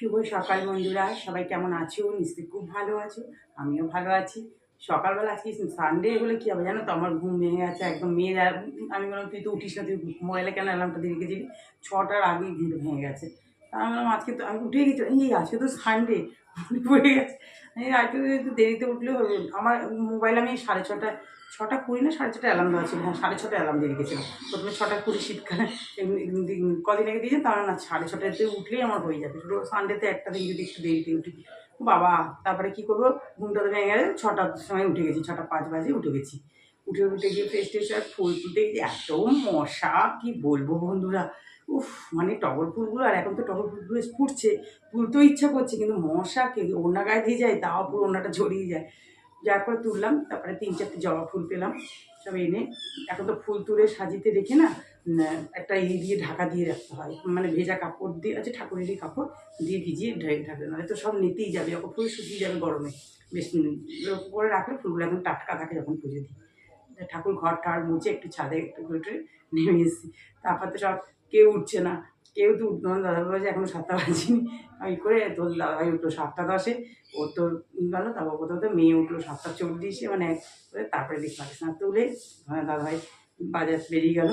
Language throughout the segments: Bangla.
শুভ সকাল বন্ধুরা, সবাই কেমন আছো? নিশ্চয়ই খুব ভালো আছো, আমিও ভালো আছি। সকালবেলা আজকে সানডে হলে কী হবে জানো তো? আমার ঘুম ভেঙে গেছে, একদম মেয়ে আমি বললাম, তুই তো উঠিস না, তুই মোবাইলে কেন অ্যালার্মটা দিয়ে রেখেছিলি ছটার আগেই ঘুম ভেঙে গেছে। আমি বললাম, আজকে তো আমি উঠে গেছি, এই আজকে তো সানডে পড়ে গেছে। তো একটু দেরিতে উঠলেও আমার মোবাইল আমি সাড়ে ছটা ছটা কুড়ি না, সাড়ে ছটা অ্যালার্ম দেওয়া ছিল। হ্যাঁ সাড়ে ছটা অ্যালার্ম দিয়ে রেখেছিলাম প্রথমে ছটা কুড়ি শীতকালে কদিন আগে দিয়েছে, তাহলে না, সাড়ে ছটাতে উঠলেই আমার হয়ে যাবে। শুধু সানডেতে একটা দিন যদি একটু দেরিতে উঠি। বাবা, তারপরে কী করব? ঘুমটা তো ভেঙে গেলে ছটার সময় উঠে গেছি, ছটা পাঁচ বাজে উঠে গেছি। উঠে উঠে গিয়ে ফ্রেশ ট্রেশ আর ফুল তুলতে গিয়ে এত মশা, কি বলব বন্ধুরা? উফ মানে টগর ফুলগুলো, আর এখন তো টগর ফুলগুলো ফুটছে, তুলতেও ইচ্ছা করছে, কিন্তু মশা কে, ওড়না গায়ে দিয়ে যায়, তাও পুরো ওড়নাটা জড়িয়ে যায়। যার পরে তুললাম, তারপরে তিন চারটে জবা ফুল পেলাম, সব এনে, এখন তো ফুল তুলে সাজিতে রেখে না একটা ইয়ে দিয়ে ঢাকা দিয়ে রাখতে হয় মানে ভেজা কাপড় দিয়ে আছে ঠাকুরেরই কাপড় দিয়ে ভিজিয়ে ঢা- ঢাকা, নাহলে তো সব নিতেই যাবে যখন ফুল শুকিয়ে যাবে গরমে। বেশ করে রাখলে ফুলগুলো একদম টাটকা থাকে যখন পুজো দিই। ঠাকুর ঘর টার মুছে একটু ছাদে একটু করে নেমে এসেছি। তারপর তো সব কেউ উঠছে না। কেউ তো উঠতো না। দাদা বলেছে, এখনও সাতটা বাজিনি। আমি করে তোর দাদাভাই উঠল সাতটা দশে। ও তো গেল, তারপর কোথাও তো মেয়ে উঠল সাতটা চল্লিশে মানে তারপরে দেখি পারিস না। তুলে দাদাভাই বাজার বেরিয়ে গেল।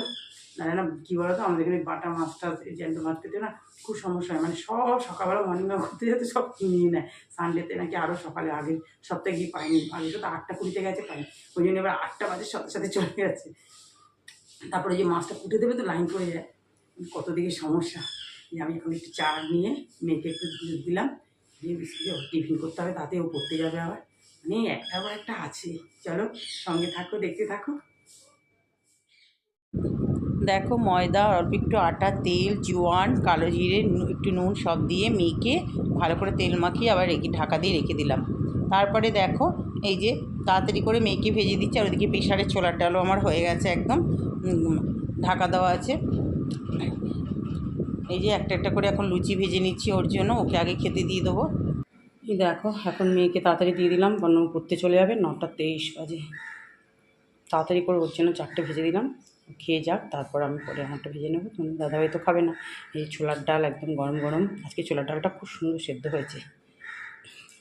না না, কী বলো তো আমাদের এখানে বাটা মাছটা জ্যান্ত মাছ খেতে না খুব সমস্যা হয়। মানে সব সকালবেলা মর্নিং ওয়াক করতে যেতে সব কিনিয়ে নেয়। সানডেতে নাকি আরও সকালে, আগে সপ্তাহে গিয়ে পাইনি। আগে তো আটটা কুড়িতে গেছে, পাইনি। ওই জন্য এবার আটটা বাজে, সাথে সাথে চলে যাচ্ছে তারপরে যে মাছটা ফুটে দেবে তো লাইন পড়ে যায়। কত দিকে সমস্যা। যে আমি এখন একটু চা নিয়ে মেয়েকে একটু দুধ দিলাম। দিয়ে বিস্কুটে টিফিন করতে হবে, তাতেও পড়তে যাবে আবার। মানে একটা আবার একটা আছে। চলো, সঙ্গে থাকো, দেখতে থাকো। দেখো ময়দা, অল্প একটু আটা, তেল, জোয়ান, কালো জিরে একটু নুন সব দিয়ে মেখে ভালো করে তেল মাখিয়ে আবার রেখে, ঢাকা দিয়ে রেখে দিলাম। তারপরে দেখো এই যে তাড়াতাড়ি করে মেখে ভেজে দিচ্ছি, আর ওদিকে প্রেশারের ছোলার ডালও আমার হয়ে গেছে একদম ঢাকা দেওয়া আছে। এই যে একটা একটা করে এখন লুচি ভেজে নিচ্ছি ওর জন্য, ওকে আগে খেতে দিয়ে দেবো। দেখো এখন মেয়েকে তাড়াতাড়ি দিয়ে দিলাম বন্য পড়তে চলে যাবে, নটা তেইশ বাজে। তাড়াতাড়ি করে ওর জন্য চারটে ভেজে দিলাম। খেয়ে যাক, তারপর আমি পরে আমারটা ভেজে নেব। তুমি দাদাভাই তো খাবে না। এই ছোলার ডাল একদম গরম গরম। আজকে ছোলার ডালটা খুব সুন্দর সেদ্ধ হয়েছে।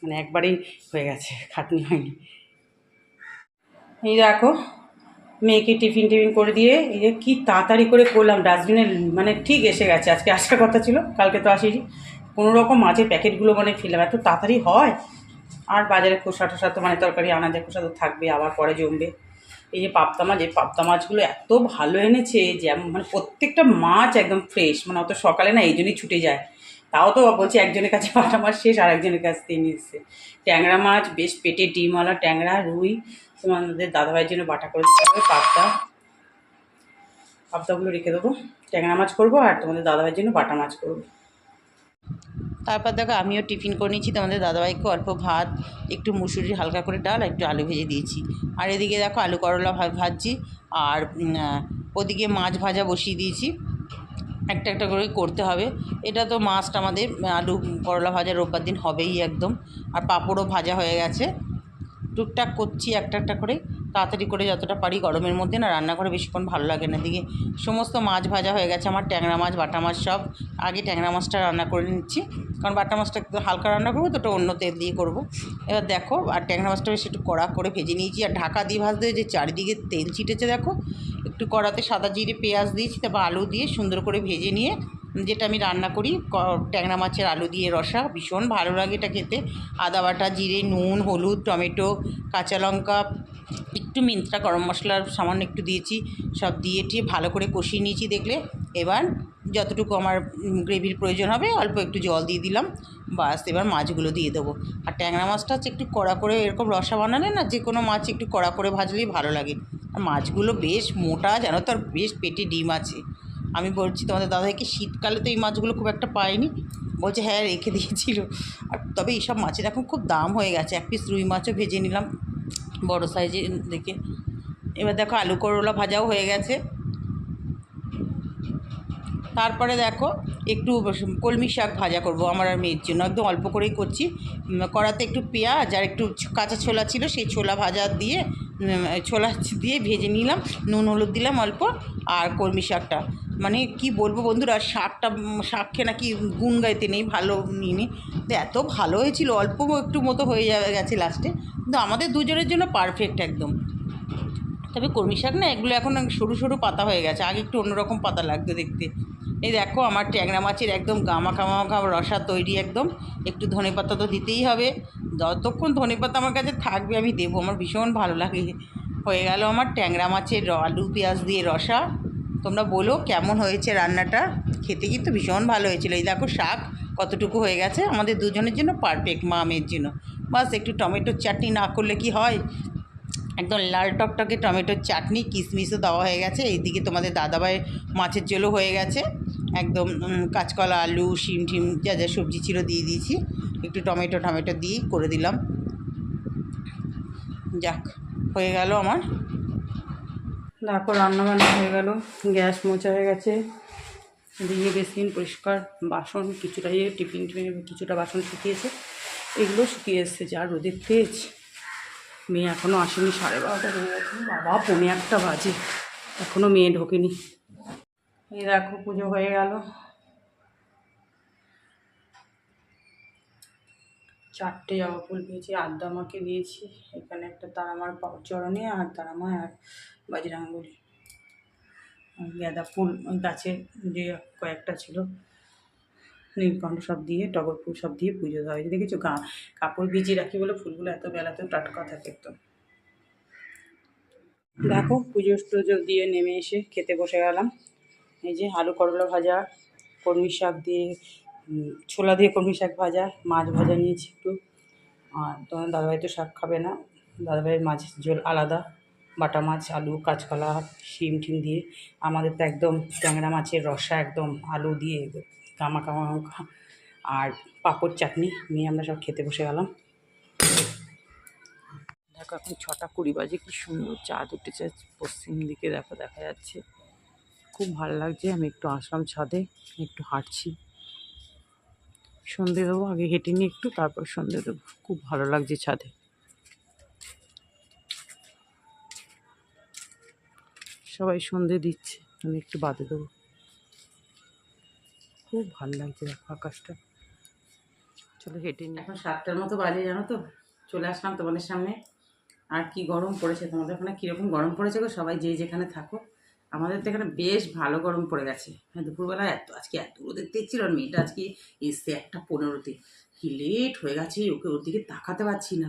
মানে একবারেই হয়ে গেছে, খাটনি হয়নি। এই দেখো, মেয়েকে টিফিন টিফিন করে দিয়ে, এই যে কী তাড়াতাড়ি করে করলাম। ডাস্টবিনে মানে ঠিক এসে গেছে, আজকে আসার কথা ছিল, কালকে তো আসিনি। কোনো রকম মাছের প্যাকেটগুলো মানে ফিলাম এত তাড়াতাড়ি হয়? আর বাজারে খোসা টোসা তো মানে তরকারি, আনাজের খোসা তো থাকবে আবার পরে জমবে। এই যে পাবদা মাছ, এই পাবদা মাছগুলো এত ভালো এনেছে যে মানে প্রত্যেকটা মাছ একদম ফ্রেশ মানে অত সকালে না এই জন্যই ছুটে যায়। তাও তো বলছি একজনের কাছে পাটা মাছ শেষ আর একজনের কাছ থেকে নিয়ে এসছে ট্যাংরা মাছ, বেশ পেটে ডিমওয়ালা, ট্যাংরা, রুই তোমাদের দাদাভাইয়ের জন্য বাটা করে দিতে হবে পাবদা। পাবদাগুলো রেখে দেবো। ট্যাংরা মাছ করব আর তোমাদের দাদাভাইয়ের জন্য বাটা মাছ করব। তারপর দেখো, আমিও টিফিন করে নিয়েছি। তোমাদের দাদাভাইকে অল্প ভাত, একটু মুসুরির হালকা করে ডাল একটু আলু ভেজে দিয়েছি। আর এদিকে দেখো, আলু করলা ভাজছি, আর ওদিকে মাছ ভাজা বসিয়ে দিয়েছি। একটা একটা করে করতে হবে। এটা তো মাস্ট আমাদের, আলু, করলা ভাজা রোববার দিন হবেই একদম। আর পাঁপড়ও ভাজা হয়ে গেছে। টুকটাক করছি একটা একটা করে তাড়াতাড়ি করে যতটা পারি গরমের মধ্যে, না রান্না করে বেশিক্ষণ ভালো লাগে না। দিকে সমস্ত মাছ ভাজা হয়ে গেছে, আমার ট্যাংরা মাছ, বাটা মাছ সব। আগে ট্যাংরা মাছটা রান্না করে নিচ্ছি, কারণ বাটা মাছটা একটু হালকা রান্না করব তো ওটা অন্য তেল দিয়ে করব। এবার দেখো, আর ট্যাংরা মাছটা বেশ একটু কড়া করে ভেজে নিয়েছি, আর ঢাকা দিয়ে ভাজতে যে চারিদিকে তেল ছিটেছে, দেখো। একটু কড়াতে সাদা জিরে, পেঁয়াজ দিয়েছি, তারপর আলু দিয়ে সুন্দর করে ভেজে নিয়ে, যেটা আমি রান্না করি ট্যাংরা মাছের আলু দিয়ে রসা, ভীষণ ভালো লাগে এটা খেতে। আদা বাটা, জিরে, নুন, হলুদ, টমেটো, কাঁচা লঙ্কা একটু মিন্ত্রা, গরম মশলার সামান্য একটু দিয়েছি, সব দিয়ে টিয়ে ভালো করে কষিয়ে নিয়েছি দেখলে। এবার যতটুকু আমার গ্রেভির প্রয়োজন হবে, অল্প একটু জল দিয়ে দিলাম, বাস এবার মাছগুলো দিয়ে দেবো। আর ট্যাংরা মাছটা হচ্ছে একটু কড়া করে এরকম রসা বানালে না, যে কোনো মাছ একটু কড়া করে ভাজলেই ভালো লাগে। আর মাছগুলো বেশ মোটা, জানো তো, আর বেশ পেটে ডিম আছে। আমি বলছি তোমাদের দাদাকে শীতকালে তো এই মাছগুলো খুব একটা পাইনি। বলছে হ্যাঁ রেখে দিয়েছিল। আর তবে এইসব মাছের এখন খুব দাম হয়ে গেছে। এক পিস রুই মাছও ভেজে নিলাম। বড় সাইজে দেখে। এবার দেখো আলু করলা ভাজাও হয়ে গেছে। তারপরে দেখো একটু কলমি শাক ভাজা করব আমার আর মেয়ের জন্য। একদম অল্প করেই করছি। কড়াতে একটু পেঁয়াজ আর একটু কাঁচা ছোলা ছিল, সেই ছোলা ভাজা দিয়ে ছোলা দিয়ে ভেজে নিলাম। নুন, হলুদ দিলাম অল্প। আর কলমি শাকটা মানে কি বলব বন্ধুরা শাকটা শাক খেয়ে নাকি গুণ গাইতে নেই, ভালো নিইনি তো এত ভালো হয়েছিল, অল্প একটু মতো হয়ে গেছে লাস্টে কিন্তু আমাদের দুজনের জন্য পারফেক্ট একদম। তবে কর্মী শাক না, এগুলো এখন সরু সরু পাতা হয়ে গেছে, আগে একটু অন্যরকম পাতা লাগতো দেখতে। এই দেখো আমার ট্যাংরা মাছের একদম গামা খামা খামা রসা তৈরি একদম। একটু ধনে পাতা তো দিতেই হবে। যতক্ষণ ধনে পাতা আমার কাছে থাকবে, আমি দেবো। আমার ভীষণ ভালো লাগে। হয়ে গেল আমার ট্যাংরা মাছের আলু, পেঁয়াজ দিয়ে রসা। তোমরা বলো কেমন হয়েছে রান্নাটা? খেতে কিন্তু ভীষণ ভালো হয়েছিল। এই দেখো শাক কতটুকু হয়ে গেছে আমাদের দুজনের জন্য পারফেক্ট মা মেয়ের জন্য। বাস একটু টমেটোর চাটনি না করলে কি হয়? একদম লাল টকটকে টমেটোর চাটনি, কিশমিশও দেওয়া হয়ে গেছে। এইদিকে তোমাদের দাদাভাইয়ের মাছের ঝোলও হয়ে গেছে। একদম কাঁচকলা, আলু, শিম টিম যা যা সবজি ছিল দিয়ে দিয়েছি। একটু টমেটো টমেটো দিয়ে করে দিলাম। যাক, হয়ে গেল আমার। দেখো রান্না বান্না হয়ে গেল, গ্যাস মোচা হয়ে গেছে। দিয়ে বেসিন পরিষ্কার, বাসন কিছুটা ইয়ে টিফিন টিফিন কিছুটা বাসন শুকিয়েছে। এগুলো শুকিয়ে এসছে যা রোদের তেজ। মেয়ে এখনও আসেনি, সাড়ে বারোটা হয়ে গেছে। বাবা পনেরো একটা বাজে। এখনও মেয়ে ঢোকেনি। এই দেখো, পুজো হয়ে গেল। চারটে জবা ফুল পেয়েছি আদ্দামাকে দিয়েছি। এখানে একটা তারামার চরণে আর তারামা আর বাজরাঙ্গুলি গাঁদা ফুল, ওই গাছের যে কয়েকটা ছিল। নীলকণ্ঠ সব দিয়ে, টগর ফুল সব দিয়ে পুজো দেওয়া হয়েছে। দেখেছ? গা, কাপড় ভিজিয়ে রাখি বলে ফুলগুলো এত বেলাতেও টাটকা থাকে একদম। দেখো, পুজো টুজো দিয়ে নেমে এসে খেতে বসে গেলাম। এই যে আলু করলা ভাজা, কলমি শাক দিয়ে ছোলা দিয়ে কলমি শাক ভাজা, মাছ ভাজা নিয়েছি একটু। আর তোমার দাদাভাই তো শাক খাবে না। দাদাভাইয়ের মাছের ঝোল আলাদা। বাটা মাছ, আলু, কাঁচকলা, শিম টিম দিয়ে। আমাদের তো একদম ট্যাংরা মাছের রসা একদম আলু দিয়ে কামা কামা আর পাঁপড় চাটনি নিয়ে আমরা সব খেতে বসে গেলাম। দেখো এখন ছটা কুড়ি বাজে, কি সুন্দর চাঁদ উঠেছে। পশ্চিম দিকে দেখো, দেখা যাচ্ছে। খুব ভালো লাগছে। আমি একটু আসলাম ছাদে একটু হাঁটছি। সন্ধে দেবো, আগে হেঁটে নিই একটু তারপর সন্ধে দেবো। খুব ভালো লাগছে ছাদে। সবাই সন্ধে দিচ্ছে, আমি একটু বাদে দেবো। খুব ভালো লাগছে দেখো আকাশটা। চলো হেঁটে নিই। এখন সাতটার মতো বাজে জানো তো, চলে আসলাম তোমাদের সামনে। আর কি গরম পড়েছে তোমাদের ওখানে? কীরকম গরম পড়েছে গো? সবাই যে যেখানে থাকো। আমাদের তো এখানে বেশ ভালো গরম পড়ে গেছে। হ্যাঁ দুপুরবেলা এত, আজকে এত রোদের তেজ ছিল আর মেয়েটা আজকে এসছে একটা পনেরোতে। কি লেট হয়ে গেছে, ওকে ওর দিকে তাকাতে পারছি না।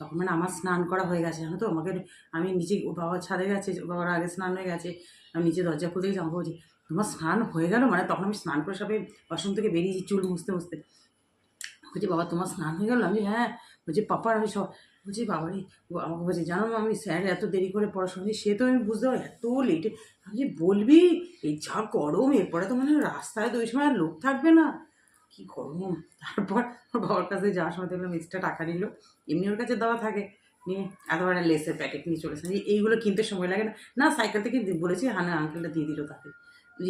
তখন মানে আমার স্নান করা হয়ে গেছে, জানো তো? আমাকে আমি নিচে ও বাবা ছাদে গেছে, ও বাবার আগে স্নান হয়ে গেছে। আমি নিচে দরজা খুলতে গেছি, আমাকে বলছি, তোমার স্নান হয়ে গেল মানে? তখন আমি স্নান করে সবে বাসন থেকে বেরিয়েছি চুল মুছতে মুছতে। বলছি, বাবা, তোমার স্নান হয়ে গেল? আমি হ্যাঁ। বলছি, পাপার আমি সব বলছি, বাবারে আমাকে বলছে, জানো আমি স্যার এত দেরি করে পড়াশোনা সে তো আমি বুঝতে পারি এত লেটে আমি বলবি, এই যা গরম, এরপরে তো মানে রাস্তায় তো ওই সময় আর লোক থাকবে না। কি গরম? তারপর বাবার কাছে যাওয়ার সময় দেখলাম এক্সট্রা টাকা নিল। এমনি ওর কাছে দেওয়া থাকে। নিয়ে এতবার লেসের প্যাকেট নিয়ে চলে এসেছে এইগুলো কিনতে সময় লাগে না। না সাইকেল থেকে বলেছি, হানা আঙ্কেলটা দিয়ে দিল তাকে।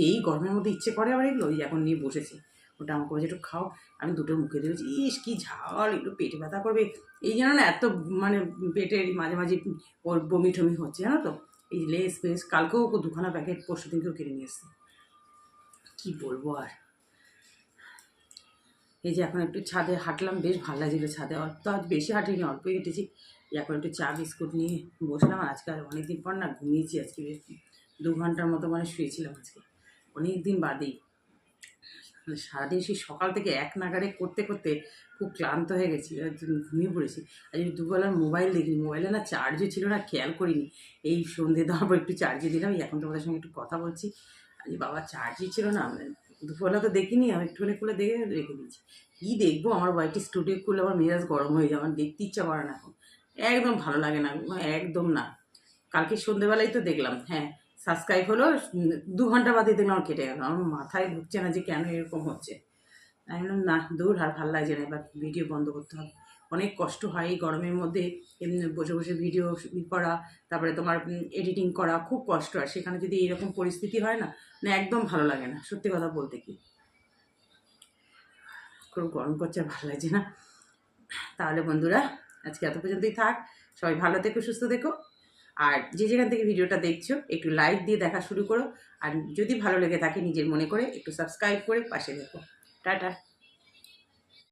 এই গরমের মধ্যে ইচ্ছে করে আবার এগুলো, ওই এখন নিয়ে বসেছি। ওটা আমাকে বলছে, একটু খাও। আমি দুটো মুখে দিয়েছি ইস, কি ঝাল, একটু পেটে ব্যথা করবে। এই যেন না এত মানে পেটের মাঝে মাঝে ওর বমি টমি হচ্ছে, জানো তো? এই লেস ফেস, কালকেও ওকে দুখানা প্যাকেট, পরশু দিনকেও কিনে নিয়ে এসছে। কী বলব আর? এই যে এখন একটু ছাদে হাঁটলাম, বেশ ভালো লাগছিল ছাদে। অত আজ বেশি হাঁটিনি, অল্পই হেঁটেছি। এখন একটু চা, বিস্কুট নিয়ে বসলাম। আর আজকে আর অনেকদিন পর না ঘুমিয়েছি, আজকে বেশ দু ঘণ্টার মতো মানে শুয়েছিলাম আজকে। অনেক দিন বাদেই। মানে সারাদিন সেই সকাল থেকে এক নাগারে করতে করতে খুব ক্লান্ত হয়ে গেছি ঘুমিয়ে পড়েছি। আর এই দুবেলার মোবাইল দেখিনি, মোবাইলে না চার্জও ছিল না, খেয়াল করিনি। এই সন্ধে দেওয়ার পর একটু চার্জে দিলাম এখন তোমাদের সঙ্গে একটু কথা বলছি। আর বাবা চার্জই ছিল না মানে দুপুরবেলা তো দেখিনি, আমি একটুখানি খুলে দেখে রেখে দিয়েছি। কী দেখব? আমার বাড়িটি স্টুডিও খুলে আমার মেজাজ গরম হয়ে যায়, আমার দেখতে ইচ্ছা করে না এখন। একদম ভালো লাগে না, একদম না। কালকে সন্ধেবেলায় তো দেখলাম হ্যাঁ। সাবস্ক্রাইব হলো, দু ঘণ্টা বাদে দেখলাম কেটে গেল। আমার মাথায় ঢুকছে না যে কেন এরকম হচ্ছে। আমি বললাম, না, দূর, আর ভালো লাগছে না। এবার ভিডিও বন্ধ করতে হবে। অনেক কষ্ট হয় এই গরমের মধ্যে বসে বসে ভিডিও করা, তারপরে তোমার এডিটিং করা, খুব কষ্ট। হয় সেখানে যদি এরকম পরিস্থিতি হয় না না একদম ভালো লাগে না, সত্যি কথা বলতে কি। খুব গরম করছে ভালো লাগছে না। তাহলে বন্ধুরা, আজকে এত পর্যন্তই থাক। সবাই ভালো থেকো, সুস্থ থেকো। আর যে যেখান থেকে ভিডিওটা দেখছ, একটু লাইক দিয়ে দেখা শুরু করো। আর যদি ভালো লেগে থাকে নিজের মনে করে, একটু সাবস্ক্রাইব করে পাশে দেখো টাটা।